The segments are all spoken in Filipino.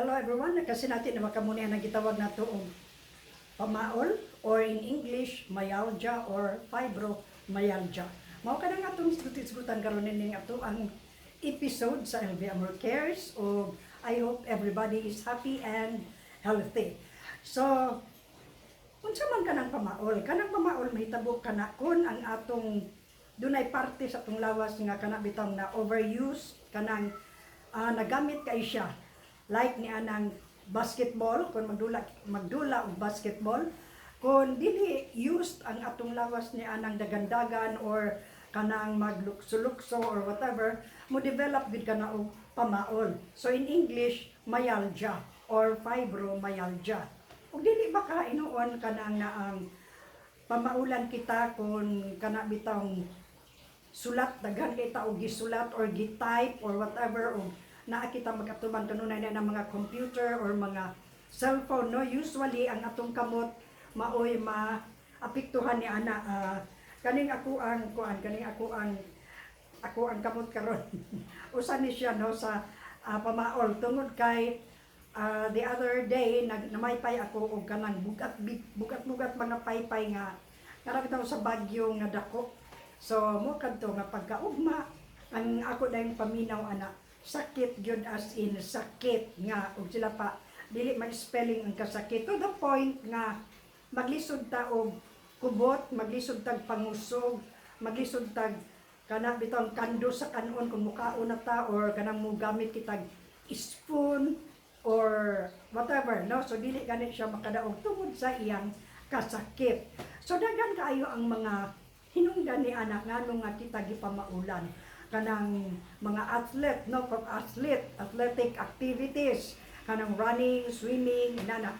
Hello everyone, kasi natin na makamunihan na gitawag na ito og pamaol or in English, myalgia or fibromyalgia. Mao ka nga itong isgutan karon ning ato ang episode sa LB Amor Cares o I hope everybody is happy and healthy. So, unsa man ka ng pamaol? Kanang pamaol mahitabo ka na kun ang atong dunay parte sa atong lawas nga kana bitaw na overuse kanang ah, nagamit kay siya like ni anang basketball kung magdula magdula og basketball kung dili used ang atong lawas ni anang dagandagan or kanang maglukso-lukso or whatever mo develop gid kana og pamaol. So in English myalgia or fibromyalgia. Ug dili ba ka inuon kanang na ang pamaulan kita kung kana bitang sulat daghan kay ta og gisulat or gi-type or whatever o naa kita magatuban kanunay na ng mga computer or mga cellphone no? Usually ang atong kamot maoy ma apektuhan ni ana ah, kaning ako ang kuan kaning ako ang ako ang kamot karon. Usa ni siya no sa ah, pamaol. Tungod kay ah, the other day nag namaypay ako og kanang bugat bugat bugat mga paypay nga karag daw sa bagyo nga dako. So, mo kadto nga pagkaugma, ang ako dahil paminaw ana, sakit gyud as in sakit nga ug sila pa dili man spelling ang kasakit. To the point nga maglisod ta og kubot, maglisod tag pangusog, maglisod tag kana bitong kando sa kanon kung mukaon na ta or kanang mo gamit kitag spoon or whatever no? So dili ganit siya makadaog tungod sa iyang kasakit. So daghan kaayo ang mga hinungdan ni anak ngano nga kita gipamaulan kanang mga athlete no? From athlete athletic activities kanang running swimming inana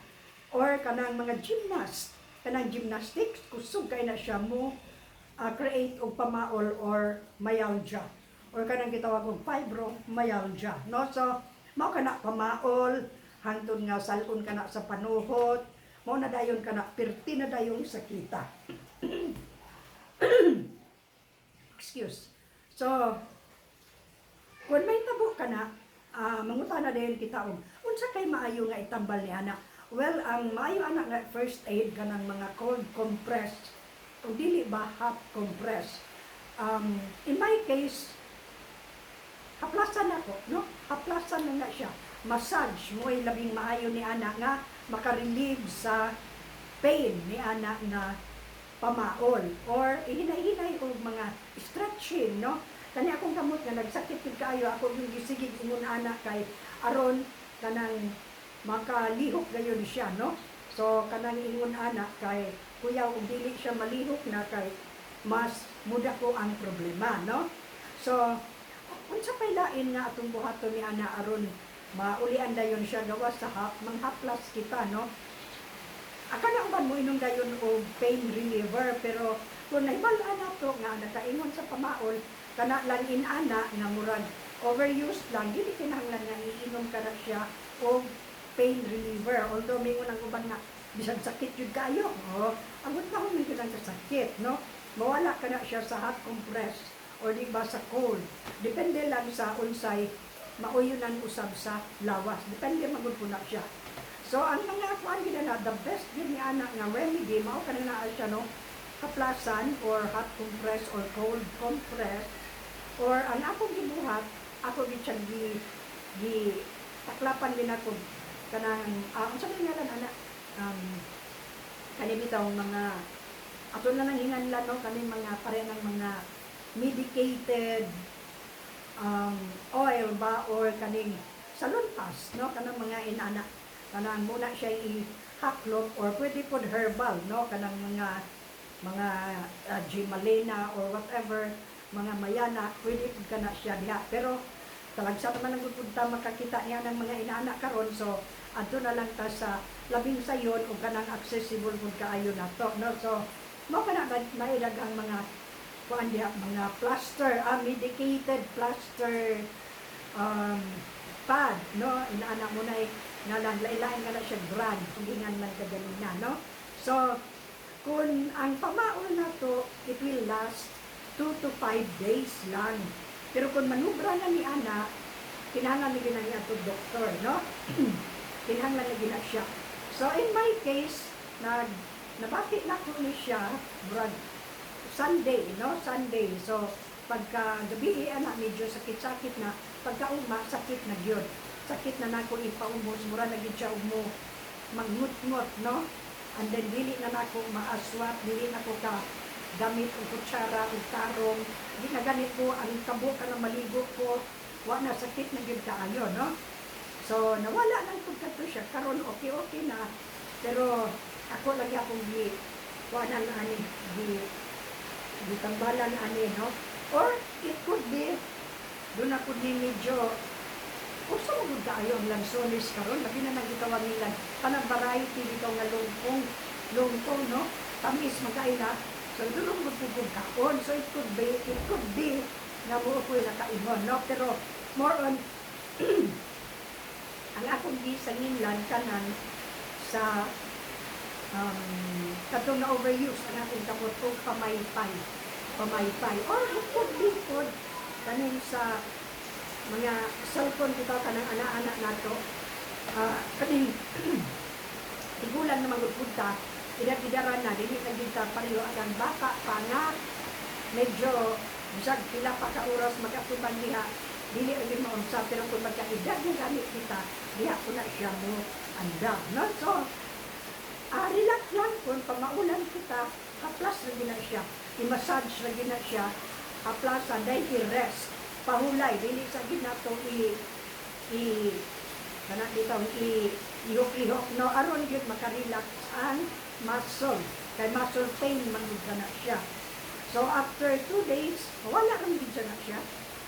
or kanang mga gymnast. Kanang gymnastics kusog kay na siya mo ah, create og pamaol or myalgia. Or kanang gitawag og fibromyalgia no? So mao kana pamaol hangtod nga salon kana sa panuhot mao na dayon kana perti na dayon sakita excuse. So, kung may tabo ka na, ah, manguta na din kita og unsa kay maayo nga itambal ni anak. Well, ang maayo anak nga first aid kanang mga cold compress o dili ba hot compress. Um, in my case, haplasan ako, no? Haplasan na nga siya. Massage mo ay labing maayo ni anak nga makarelieve sa pain ni anak na pamaol or ihinay-hinay o mga stretching, no? Kani akong kamot nga nagsakit pud kaayo ako yung gisigig ingon anak kay aron kanang makalihok gayon siya, no? So kanang ingon anak kay kuya ug dili siya malihok na kay mas muda ko ang problema, no? So unsa pay lain nga atong buhaton ni ana aron maulian dayon siya gawas sa hap, manghaplas kita, no? akala ba mo inom dayon og pain reliever pero kung naibalaan na to nga nakaingon sa pamaol kana lang in ana nga murag overuse lang dili kinahanglan nga iinom ka na siya og pain reliever. Although mingon ang uban nga bisan sakit jud kayo oh. Abot na man gyud ang sakit no? Mawala ka na siya sa hot compress or di ba sa cold. Depende lang sa unsay mauyonan usab sa lawas. Depende magud po na siya. So ang mga kuan gid na the best gid ni anak nga remedy mao kanina siya no? Kaplasan or hot compress or cold compress or ang ako gibuhat ako gid siya gi gi taklapan din ako. Kanang ah unsa man nga anak um kani bitaw mga ato na nang hinganlan no kani mga pare ng mga medicated um, oil ba or kaning salon pass no kanang mga inana kanang muna siya i-haklop or pwede pod herbal no kanang mga mga uh, gimalena or whatever mga mayana pwede pod kana siya diha. Pero talagsa naman ang punta makakita niya ng mga inaanak karon. So adto na lang ta sa labing sayon o kanang accessible pud kaayo na to no? So mo kana maidag ang mga kuan diha mga plaster ah, medicated plaster um, pad no? Inaanak mo na eh, nga lang lailain nga na siya brand kung ingan man ka ganina no? So kung ang pamaol na to it will last 2 to 5 days lang pero kung manubra na ni ana kinahanglan ni niya to doktor no kinahanglan na gina siya. So in my case, nag nabati na ko ni siya, brad, Sunday, no? Sunday. So, pagka gabi, anak, medyo sakit-sakit na. Pagka uma, sakit na gyud Sakit na nako ipaumos, mura na gyud siya umo. Mangut-ngut, no? And then, dili na nako maaswat, dili na ko ka gamit ang kutsara, ang tarong. Di na ganit ko, ang kabo ka na maligo ko. Wa na sakit na kaayo, no? So, nawala ng pagkato siya. Karon okay, okay na. Pero, ako lagi akong gi, wanan ani, gi, gi tambalan ani, no? Or, it could be, doon ako ni medyo, kung sa mga kaayo ang lansones karon labi na nagitawag nila, kanang variety dito nga lungkong, lungkong, no? Tamis, magkaina. So, doon magpupog kaon. So, it could be, it could be, nga mo ako yung nakaingon, no? Pero, more on, ang akong gisanginlan kanan sa um, katong na overuse ang akong kamot o pamaypay pamaypay or it could kanin sa mga cellphone kita kanang ana-ana nato uh, kaning tigulan na magpunta idad-idaran na dili na kita pareho. Ang baka pa nga medyo bisag pila pa ka oras magatuban diha dili lagi maunsa pero kung magkaedad yung gamit kita diha ko na siya mo. Anda no? So ah, relax lang kung pamaulan kita. Haplas lagi na siya. I-massage lagi na siya. Haplas dahil i-rest. Pahulay dili sa ginato i i kana dito i ihok-ihok no? Aron gyud makarelax ang muscle kay muscle pain man gyud kana siya. So after two days mawala rin gyud na siya.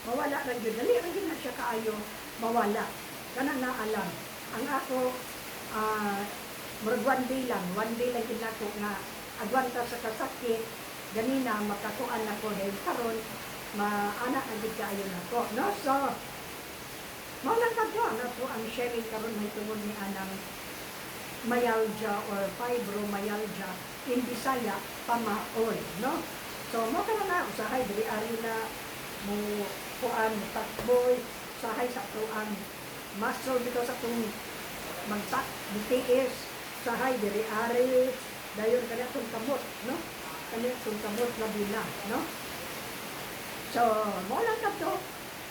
Mawala ra gyud dali ra gyud na siya kaayo mawala. Kana na alam. Ang ako murag one day lang. One day lang gyud nako nga agwanta sa kasakit ganina makakuan ako dahil karon. Maana ang gyud kaayo nako no so mao lang kadto ang ako ang sharing karon may tungod ni anang myalgia or fibromyalgia in Bisaya pamaol no? So mo ka na usahay diri ari na mo kuan takboy usahay sa tuang muscle dito sa tong magtak BTS usahay diri ari dayon kana tong kamot no? Kana tong kamot labi na no? So mo lang kadto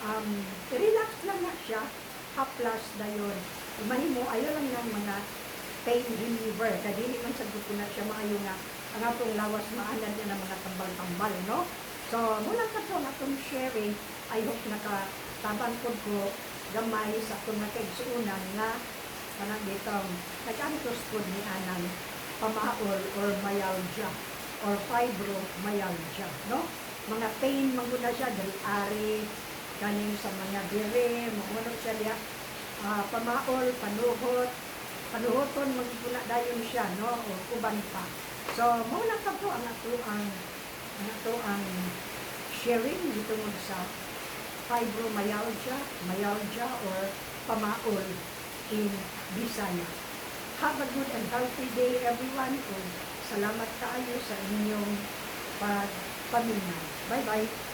um relax lang na siya haplas dayon. Mahimo ayo lang ng mga pain reliever kay dili man sa ko na siya maayo nga ang atong lawas maanan niya ng mga tambal-tambal no? So mula ka to atong sharing I hope naka tabang pod ko gamay sa atong nakaigsuunan nga kanang ditong nag-antos pod ni anang pamaol or myalgia or fibromyalgia no? Mga pain manguna siya dali ari kanin sa mga dire magunod siya diya ah, pamaol panuhot panuhoton magpula dayon siya no? O uban pa. So mo na ka po ang ato ang ang ato ang sharing dito mo sa fibromyalgia myalgia or pamaol in Bisaya. Have a good and healthy day everyone o salamat kaayo sa inyong pagpaminay bye bye